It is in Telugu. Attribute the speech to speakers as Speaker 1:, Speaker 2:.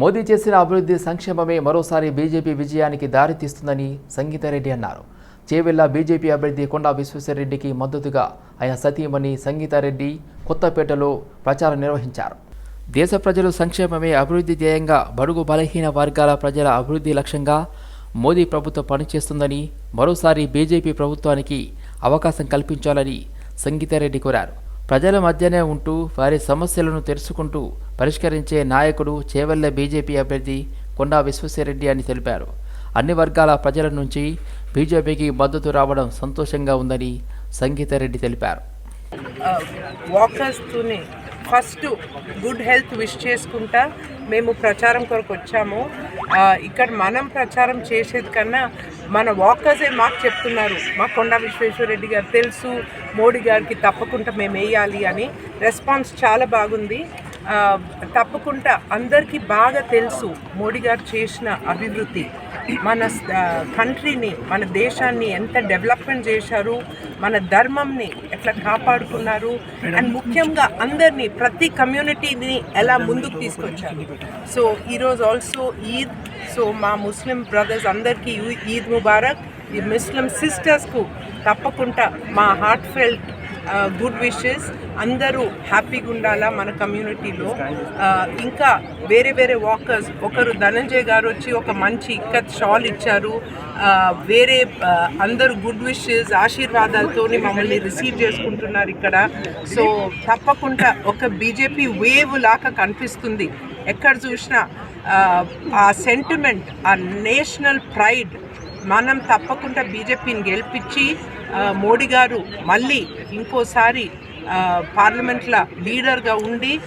Speaker 1: మోదీ చేసిన అభివృద్ధి సంక్షేమమే మరోసారి బీజేపీ విజయానికి దారితీస్తుందని సంగీతారెడ్డి అన్నారు. చేవెళ్ళ బీజేపీ అభ్యర్థి కొండా విశ్వేశ్వరరెడ్డికి మద్దతుగా ఆయన సతీమణి సంగీతారెడ్డి కొత్తపేటలో ప్రచారం నిర్వహించారు. దేశ ప్రజలు సంక్షేమమే అభివృద్ధి ధ్యేయంగా బడుగు బలహీన వర్గాల ప్రజల అభివృద్ధి లక్ష్యంగా మోదీ ప్రభుత్వం పనిచేస్తుందని మరోసారి బీజేపీ ప్రభుత్వానికి అవకాశం కల్పించాలని సంగీతారెడ్డి కోరారు. ప్రజల మధ్యనే ఉంటూ వారి సమస్యలను తెలుసుకుంటూ పరిష్కరించే నాయకుడు చేవెళ్ళ బీజేపీ అభ్యర్థి కొండా విశ్వశ్వరెడ్డి అని తెలిపారు. అన్ని వర్గాల ప్రజల నుంచి బీజేపీకి మద్దతు రావడం సంతోషంగా ఉందని సంగీతారెడ్డి తెలిపారు.
Speaker 2: వాకర్స్తోనే ఫస్ట్ గుడ్ హెల్త్ విష్ చేసుకుంటా మేము ప్రచారం కొరకు వచ్చాము. ఇక్కడ మనం ప్రచారం చేసేది కన్నా మన వాకర్సే మాకు చెప్తున్నారు. మా కొండా విశ్వేశ్వరరెడ్డి గారు తెలుసు మోడీ గారికి తప్పకుండా మేము వేయాలి అని. రెస్పాన్స్ చాలా బాగుంది. తప్పకుండా అందరికీ బాగా తెలుసు మోడీ గారు చేసిన అభివృద్ధి. మన కంట్రీని మన దేశాన్ని ఎంత డెవలప్మెంట్ చేశారు మన ధర్మంని ఎట్లా కాపాడుకున్నారు అండ్ ముఖ్యంగా అందరినీ ప్రతి కమ్యూనిటీని ఎలా ముందుకు తీసుకొచ్చారు. సో ఈరోజు ఆల్సో ఈద్ సో మా ముస్లిం బ్రదర్స్ అందరికీ ఈద్ ముబారక్ ఈ ముస్లిం సిస్టర్స్కు తప్పకుండా మా హార్ట్ ఫెల్ట్ గుడ్ విషెస్ అందరూ హ్యాపీగా ఉండాలా మన కమ్యూనిటీలో ఇంకా వేరే వేరే వాకర్స్ ఒకరు ధనంజయ్ గారు వచ్చి ఒక మంచి ఇక్కత్ షాల్ ఇచ్చారు. వేరే అందరూ గుడ్ విషెస్ ఆశీర్వాదాలతోని మమ్మల్ని రిసీవ్ చేసుకుంటున్నారు ఇక్కడ. సో తప్పకుండా ఒక బీజేపీ వేవ్ లాగా కనిపిస్తుంది. ఎక్కడ చూసినా ఆ సెంటిమెంట్ ఆ నేషనల్ ప్రైడ్ మనం తప్పకుండా బీజేపీని గెలిపించి మోడీ గారు మళ్ళీ ఇంకోసారి పార్లమెంట్లో లీడర్గా ఉండి